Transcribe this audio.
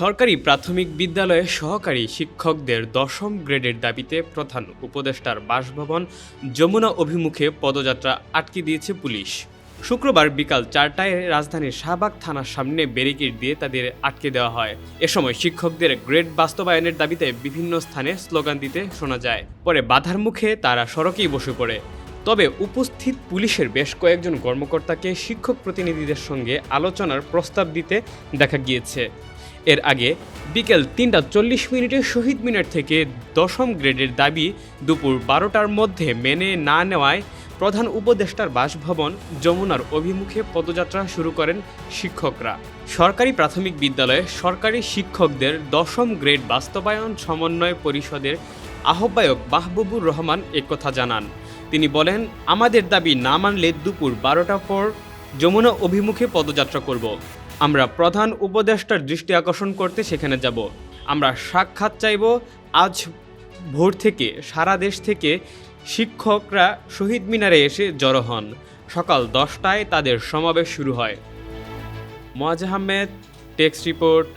সরকারি প্রাথমিক বিদ্যালয়ে সহকারী শিক্ষকদের দশম গ্রেডের দাবিতে প্রধান উপদেষ্টার বাসভবন যমুনা অভিমুখে পদযাত্রা আটকে দিয়েছে পুলিশ। শুক্রবার বিকাল চারটায় রাজধানীর শাহবাগ থানার সামনে ব্যারিকেড দিয়ে তাদের আটকে দেওয়া হয়। এ সময় শিক্ষকদের গ্রেড বাস্তবায়নের দাবিতে বিভিন্ন স্থানে স্লোগান দিতে শোনা যায়। পরে বাধার মুখে তারা সড়কেই বসে পড়ে। তবে উপস্থিত পুলিশের বেশ কয়েকজন কর্মকর্তাকে শিক্ষক প্রতিনিধিদের সঙ্গে আলোচনার প্রস্তাব দিতে দেখা গিয়েছে। এর আগে বিকেল তিনটা চল্লিশ মিনিটে শহীদ মিনার থেকে দশম গ্রেডের দাবি দুপুর বারোটার মধ্যে মেনে না নেওয়ায় প্রধান উপদেষ্টার বাসভবন যমুনার অভিমুখে পদযাত্রা শুরু করেন শিক্ষকরা। সরকারি প্রাথমিক বিদ্যালয়ে সরকারি শিক্ষকদের দশম গ্রেড বাস্তবায়ন সমন্বয় পরিষদের আহ্বায়ক মাহবুবুর রহমান একথা জানান। তিনি বলেন, আমাদের দাবি না মানলে দুপুর বারোটা পর যমুনা অভিমুখে পদযাত্রা করব। আমরা প্রধান উপদেষ্টার দৃষ্টি আকর্ষণ করতে সেখানে যাব। আমরা সাক্ষাৎ চাইব আজ ভোর থেকে সারা দেশ থেকে শিক্ষকরা শহীদ মিনারে এসে জড়ো হন। সকাল দশটায় তাদের সমাবেশ শুরু হয়। Moaz Ahmed text report.